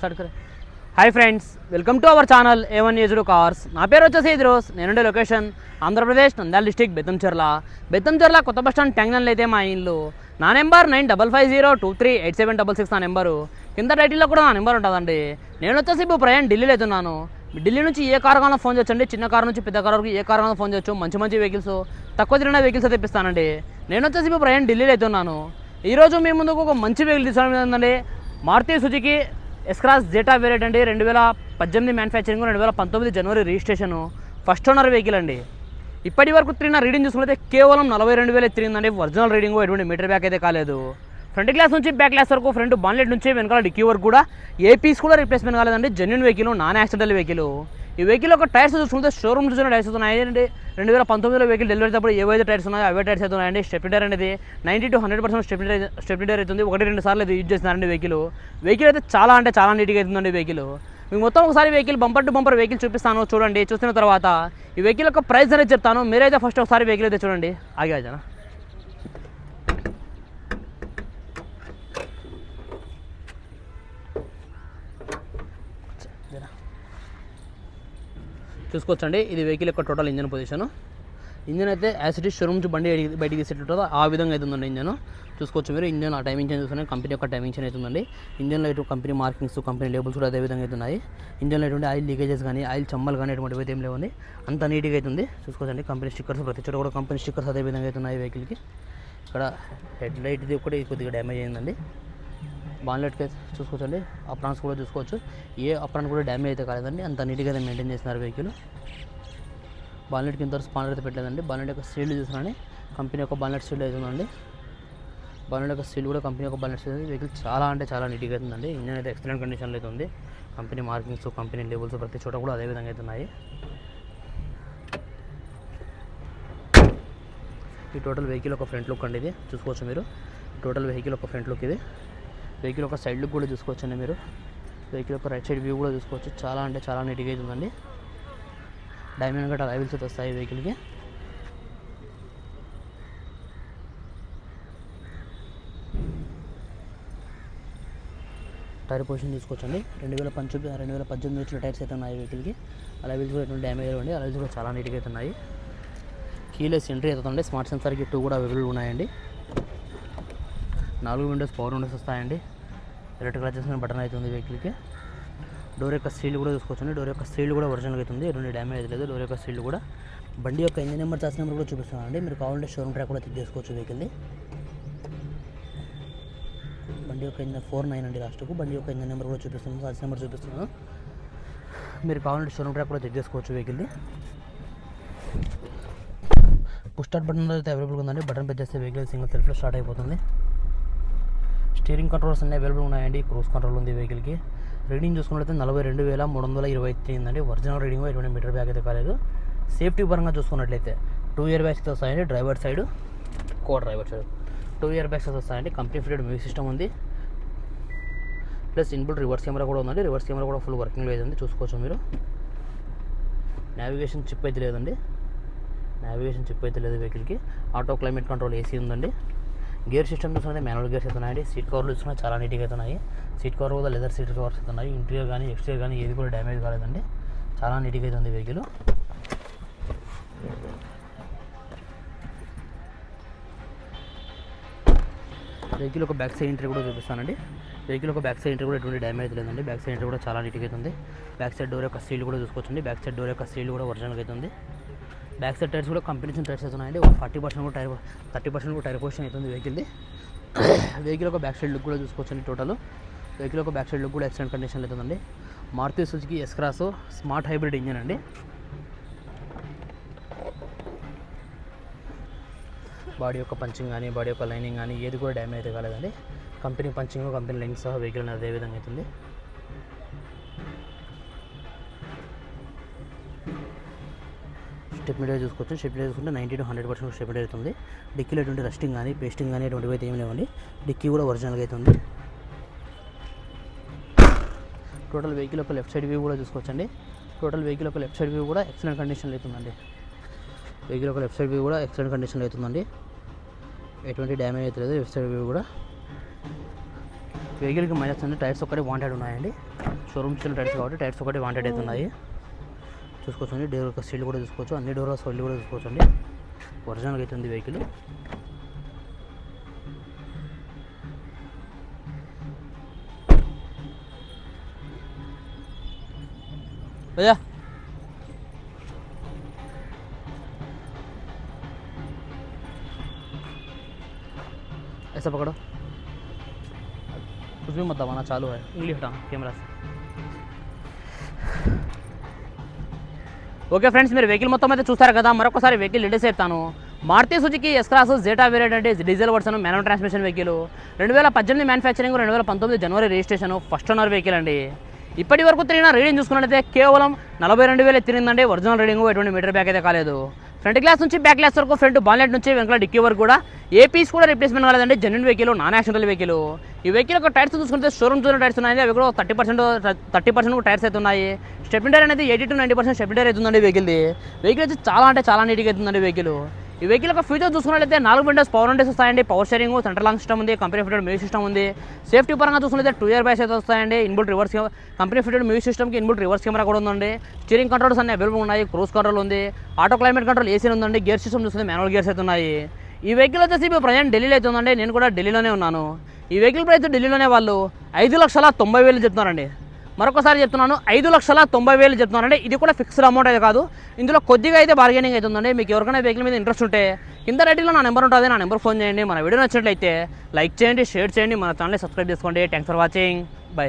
Start Kare. Hi friends welcome to our channel A one ఏజుడు cars నా పేరు వచ్చేసి ఇద్రోస్. నేనుండే లొకేషన్ ఆంధ్రప్రదేశ్ నంద్యాల డిస్టిక్ బెత్తంచెర్ల బెత్తంచెర్ల కొత్త బస్ స్టాండ్ ట్యాంగ్నల్ అయితే మా ఇల్లు. నా number nine double five zero two three eight seven double six నా నెంబరు కింద టైటిల్లో కూడా నా నెంబర్ ఉంటుందండి. నేను వచ్చేసి ఇప్పుడు ప్రయాణం ఢిల్లీలో అవుతున్నాను ఢిల్లీ నుంచి ఏ కార్ ఫోన్ చేయొచ్చండి. చిన్న కార్ నుంచి పెద్ద కార్ వరకు ఏ కార్ ఫోన్ చేయొచ్చు. మంచి మంచి వెహికల్స్ తక్కువ తిరిగిన వెహికల్స్ తెప్పిస్తానండి నేను వచ్చేసి ఇప్పుడు ప్రయాణం ఢిల్లీలో అవుతున్నాను ఈరోజు మీ ముందుకు ఒక మంచి వెహికల్ తీసుకోవడం ఏంటంటే Maruti Suzuki S Cross Zeta variant అండి. రెండు వేల పద్దెనిమిది మ్యానుఫ్యాక్చరింగ్ రెండు వేల పంతొమ్మిది జనవరి రిజిస్ట్రేషన్ ఫస్ట్ ఓనర్ వెహికల్ అండి. ఇప్పటి వరకు తిరిగిన రీడింగ్ చూసుకుంటే కేవలం నలభై రెండు వేలు తిరిగిందండి. ఒరిజినల్ రీడింగ్ ఎటువంటి మీటర్ బ్యాక్ అయితే కాలేదు. ఫ్రంట్ గ్లాస్ నుంచి బ్యాక్ గ్లాస్ వరకు ఫ్రంట్ బాన్లెట్ నుంచి వెనకాల డిక్కీ వరకు కూడా ఏ పీస్ కూడా రీప్లేస్మెంట్ కాలేదండి. Genuine vehicle non accidental vehicle ఈ వెహికల్ ఒక టైర్స్ చూసుకుంటే షోరూమ్ చూసిన టైర్స్ ఉన్నాయి రెండు వేల పంతొమ్మిదిలో వెహికల్ డెలివరీ అప్పుడు ఏవైతే టైర్స్ ఉన్నాయో అవే టైర్స్ అయితే ఉన్నాయండి. స్టెప్ని టైర్ అనేది ninety to hundred percent step tyre stepney tyre అవుతుంది ఒకటి రెండు సార్లు అయితే యూజ్ చేస్తున్నారండి వెహికల్. వెహికల్ అయితే చాలా అంటే చాలా నీట్గా అవుతుందండి వెహికల్. మీకు మొత్తం ఒకసారి vehicle bumper to bumper vehicle చూపిస్తాను. చూడండి. చూసిన తర్వాత ఈ వెహికల్ యొక్క ప్రైస్ అనేది చెప్తాను. మీరైతే ఫస్ట్ ఒకసారి వెహికల్ అయితే చూడండి. ఆగే జనా చూసుకోవచ్చండి. ఇది వెహికల్ యొక్క టోటల్ ఇంజన్ పొజిషన్ ఇంజన్ అయితే యాసిటీ షోరూమ్ నుంచి బండి బయటికి- తీసేటట్టు ఆ విధంగా అవుతుందండి ఇంజన్ చూసుకోవచ్చు మీరు ఇంజన్ ఆ టైమింగ్ చేంజ్ చూసుకుని కంపెనీ యొక్క టైమింగ్ చేంజ్ అవుతుందండి. Engine light company markings company labels కూడా అదే విధంగా అవుతున్నాయి. ఇంజన్లో ఉంటే ఆయిల్ లీకేజెస్ కానీ ఆయిల్ చమ్మలు కానీ ఎటువంటివి అయితే ఏం లేవండి. అంత నీట్గా అవుతుంది. చూసుకోవచ్చండి కంపెనీ స్టిక్కర్స్ ప్రతి చోట కూడా కంపెనీ స్టిక్కర్స్ అదే విధంగా అవుతున్నాయి వెహికల్కి ఇక్కడ హెడ్ లైట్ది ఒకటి కొద్దిగా డ్యామేజ్ అయిందండి. బాన్లెట్కి అయితే చూసుకోవచ్చండి. అప్రాన్స్ కూడా చూసుకోవచ్చు. ఏ అప్రాన్ కూడా డ్యామేజ్ అయితే కాలేదండి. అంత నీట్గా అయితే మెయింటైన్ చేస్తున్నారు వెహికల్. బాన్లెట్ కింద స్పానర్ అయితే పెట్టలేదండి. బాన్లెట్ యొక్క సీల్డ్ చూసినాని కంపెనీ యొక్క బాన్లెట్ సీల్డ్ అవుతుందండి బాన్లెట్ యొక్క సీల్ కూడా కంపెనీ యొక్క బాన్లెట్ సీల్ వెహికల్ చాలా అంటే చాలా నీట్గా అవుతుందండి ఇంజన్ అయితే ఎక్సలెంట్ కండిషన్లో అయితే ఉంది. కంపెనీ మార్కింగ్స్ కంపెనీ లేబుల్స్ ప్రతి చోట కూడా అదే విధంగా అవుతున్నాయి ఈ టోటల్ వెహికల్ ఒక ఫ్రంట్ లుక్ అండి ఇది. చూసుకోవచ్చు మీరు. టోటల్ వెహికల్ ఒక ఫ్రంట్ లుక్ ఇది. వెహికల్ ఒక సైడ్ లుక్ కూడా చూసుకోవచ్చండి మీరు. వెహికల్ ఒక రైట్ సైడ్ వ్యూ కూడా చూసుకోవచ్చు. చాలా అంటే చాలా నీట్గా అవుతుందండి డైమండ్ గట్రా లైవిల్స్ అయితే వస్తాయి వెహికల్కి టైర్ పొజిషన్ చూసుకోవచ్చండి. రెండు వేల పంచ రెండు వేల పద్దెనిమిది వచ్చిన టైర్స్ అయితే ఉన్నాయి వెహికల్కి అలా వీల్స్ కూడా ఎటువంటి డ్యామేజ్ అండి అలా కూడా చాలా నీట్గా అయితే ఉన్నాయి. కీలెస్ ఎంట్రీ అవుతుందండి స్మార్ట్ సెన్సార్కి టూ కూడా అవైలబుల్ ఉన్నాయండి. నాలుగు విండోస్ పవర్ విండోస్ వస్తాయండి. ఎలక్ట్రికల్ అడ్జస్ట్మెంట్ బటన్ అవుతుంది వెహికల్కి డోర్ యొక్క సీల్ కూడా చూసుకోవచ్చండి. డోర్ యొక్క సీల్ కూడా ఒరిజినల్ అవుతుంది ఎటువంటి డ్యామేజ్ లేదు. డోర్ యొక్క సీల్ కూడా. బండి యొక్క ఇంజిన్ నెంబర్ చార్జ్ నెంబర్ కూడా చూపిస్తున్నానండి. మీరు కావాలంటే షోరూమ్ ట్రాక్ కూడా చెక్ చేసుకోవచ్చు వెహికల్ని బండి యొక్క ఇంజన్ ఫోర్ నైన్ అండి లాస్ట్కు బండి యొక్క ఇంజన్ నెంబర్ కూడా చూపిస్తున్నాను. చాసిన నెంబర్ చూపిస్తున్నాను. మీరు కావాలంటే షోరూమ్ ట్రాక్ కూడా చెక్ చేసుకోవచ్చు వెహికల్ని పుష్ స్టార్ట్ బటన్ అయితే అవైలబుల్ ఉందండి. బటన్ ప్రెస్ చేస్తే వెహికల్ సింగిల్ సెల్ఫ్లో స్టార్ట్ అయిపోతుంది. స్టీరింగ్ కంట్రోల్స్ అన్నీ అవైలబుల్ ఉన్నాయండి. క్రూజ్ కంట్రోల్ ఉంది వెహికల్కి రీడింగ్ చూసుకున్నట్లయితే నలభై రెండు వేల మూడు వందల ఇరవై తొమ్మిది ఒరిజినల్ రీడింగ్ ఇరవై మీటర్ బ్యాగ్ అయితే కాలేదు. సేఫ్టీ పరంగా చూసుకున్నట్లయితే టూ ఇయర్ బ్యాగ్స్ వస్తాయండి driver side co driver side two year bags వస్తాయండి కంపెనీ ఫిటెడ్ మ్యూజిక్ సిస్టమ్ ఉంది. ప్లస్ ఇన్బుల్ రివర్స్ కెమెరా కూడా ఉందండి. రివర్స్ కెమెరా కూడా ఫుల్ వర్కింగ్లో ఉంది చూసుకోవచ్చు మీరు. నావిగేషన్ చిప్ అయితే లేదండి. నావిగేషన్ చిప్ అయితే లేదు వెహికల్కి ఆటో క్లైమేట్ కంట్రోల్ ఏసీ ఉందండి. గేర్ సిస్టమ్ చూసుకుంటే మాన్యువల్ గేర్స్ అయితే సీట్ కవర్లు చూసినా చాలా నీట్గా అవుతున్నాయి సీట్ కవర్ కూడా లెదర్ సీట్ కవర్స్ అయితే ఉన్నాయి. ఇంటీరియర్ కానీ ఎక్స్టీరియర్ కానీ ఏది కూడా డ్యామేజ్ కాలేదండి. చాలా నీట్గా అయితే ఉంది వెహికల్. వెహికల్ ఒక బ్యాక్ సైడ్ ఎంట్రీ కూడా చూపిస్తానండి. వెహికల్ ఒక బ్యాక్ సైడ్ ఎంట్రీ కూడా ఎటువంటి డ్యామేజ్ లేదండి. బ్యాక్ సైడ్ ఎంట్రీ కూడా చాలా నీట్గా అవుతుంది బ్యాక్ సైడ్ డోర్ యొక్క సీల్ కూడా చూసుకోవచ్చండి. బ్యాక్ సైడ్ డోర్ యొక్క సీల్ కూడా ఒరిజినల్గా అవుతుంది బ్యాక్ సైడ్ టైర్స్ కూడా కంపెనీ నుంచి టైర్స్ అవుతున్నాయండి. ఒక ఫార్టీ పర్సెంట్ కూడా టైర్ థర్టీ పర్సెంట్ కూడా టైర్ పొజిషన్ అవుతుంది వెహికల్ది వెహికల్ ఒక బ్యాక్ సైడ్ లుక్ కూడా చూసుకోవచ్చండి టోటల్ వెహికల్ ఒక బ్యాక్ సైడ్ లుక్ కూడా ఎక్సలెంట్ కండిషన్లో అవుతుందండి. Maruti Suzuki S cross smart hybrid engine అండి. బాడీ యొక్క పంచింగ్ కానీ బాడీ యొక్క లైనింగ్ కానీ ఏది కూడా డ్యామేజ్ అయితే కాలేదండి. కంపెనీ పంచింగ్ కంపెనీ లైనింగ్ సహా వెహికల్ అనేది అదే విధంగా అవుతుంది. స్టెప్ మీడియా చూసుకోవచ్చు. స్టెప్ మీడియా చూసుకుంటే ninety to hundred percent stepney అవుతుంది. డిక్కీలో ఎటువంటి రస్టింగ్ కానీ పేస్టింగ్ కానీ ఎటువంటివి అయితే ఏమి లేవండి. డిక్కీ కూడా ఒరిజినల్గా అవుతుంది టోటల్ వెహికల్ యొక్క లెఫ్ట్ సైడ్ వ్యూ కూడా చూసుకోవచ్చండి. టోటల్ వెహికల్ యొక్క లెఫ్ట్ సైడ్ వ్యూ కూడా ఎక్సలెంట్ కండిషన్లో అవుతుందండి వెహికల్ యొక్క లెఫ్ట్ సైడ్ వ్యూ కూడా ఎక్సలెంట్ కండిషన్లో అవుతుందండి ఎటువంటి డ్యామేజ్ అవుతుంది లేదు. లెఫ్ట్ సైడ్ వ్యూ కూడా. వెహికల్కి మైనస్ అంటే టైర్స్ ఒక్కటే వాంటెడ్ ఉన్నాయండి. షోరూమ్ టైర్స్ కాబట్టి టైర్స్ ఒకటి వాంటెడ్ అవుతున్నాయి చూసుకోవచ్చండి డోర్ యొక్క సీల్ కూడా చూసుకోవచ్చు అన్ని డోర్ సోల్ కూడా చూసుకోవచ్చండి ఒరిజినల్గా అయితే ఉంది వెహికల్ भैया ऐसा पकड़ो कुछ भी मत दबाना चालू है इंग्लिश हटाना कैमरा से ఓకే ఫ్రెండ్స్ మీరు వెహికల్ మొత్తం అయితే చూస్తారు కదా మరొకసారి వెహికల్ డీటెయిల్స్ చెప్తాను Maruti Suzuki S cross Zeta variant అంటే diesel version manual transmission vehicle రెండు వేల పద్దెనిమిది మ్యానుఫ్యాక్చరింగ్ రెండు వేల పంతొమ్మిది జనవరి రిజిస్ట్రేషన్ ఫస్ట్ ఓనర్ వెహికల్ అండి. ఇప్పటి వరకు తిరిగిన రీడింగ్ చూసుకున్నట్లయితే కేవలం నలభై రెండు వేలు తిరిగిందండి. ఒరిజినల్ రీడింగ్ ఎటువంటి మీటర్ బ్యాక్ అయితే కాలేదు. ఫ్రంట్ గ్లాస్ నుంచి బ్యాక్ గ్లాస్ వరకు ఫ్రంట్ బాన్లెట్ నుంచి వెనకాల డిక్కీ వరకు కూడా. ఏ పీస్ కూడా రిప్లేస్మెంట్ కాలేదండి genuine vehicle non accidental vehicle ఈ వెహికల్ యొక్క టైర్స్ చూసుకుంటే షోరూమ్ చూసిన టైర్స్ ఉన్నాయి అవి కూడా thirty percent thirty percent tyres అయితే ఉన్నాయి స్టెప్ టైర్ అనేది eighty to ninety percent step tyre అవుతుందండి వెహికల్ది వెహికల్ అయితే చాలా అంటే చాలా నీట్గా అవుతుందండి వెహికల్ ఈ వెహికల్ యొక్క ఫీచర్ చూసుకున్నట్లయితే నాలుగు విండోస్ పవర్ విండోస్ వస్తాయండి. Power steering central lock system ఉంది కంపెనీ ఫిటెడ్ మ్యూజిక్ సిస్టమ్ ఉంది. సేఫ్టీ పరంగా చూసుకున్నట్లయితే టూ ఇయర్ బ్యాస్ అయితే వస్తాయండి. Inbuilt reverse company fitted music సిస్టమ్కి ఇన్బుల్ రివర్స్ కెమెరా కూడా ఉందండి. స్టీరింగ్ కంట్రోల్స్ అన్ని అవైలబుల్ ఉన్నాయి క్రూజ్ కంట్రోల్ ఉంది. ఆటో క్లైమేట్ కంట్రోల్ ఏసీ ఉందండి. గేర్ సిస్టమ్ చూస్తుంది మాన్యువల్ గేర్స్ అయితే ఉన్నాయి. ఈ వెహికల్ వచ్చేసి ఇప్పుడు ప్రజెంట్ ఢిల్లీలో అయితే ఉందండి. నేను కూడా ఢిల్లీలోనే ఉన్నాను. ఈ వెహికల్ ప్రైస్ ఢిల్లీలోనే వాళ్ళు ఐదు లక్షల తొంభై వేలు చెప్తున్నారండి. మరొకసారి చెప్తున్నాను ఐదు లక్షల తొంభై వేలు చెప్తున్నానంటే ఇది కూడా ఫిక్స్డ్ అమౌంట్ అయితే కాదు. ఇందులో కొద్దిగా అయితే బార్గెనింగ్ అవుతుందండి మీకు ఎవరికైనా వెహికల్ మీద ఇంట్రెస్ట్ ఉంటే కింద రెడీలో నా నెంబర్ ఉంటుంది. నా నెంబర్ ఫోన్ చేయండి. మన వీడియో నచ్చినట్లయితే లైక్ చేయండి షేర్ చేయండి. మన ఛానల్ సబ్స్క్రైబ్ చేసుకోండి. Thanks for watching bye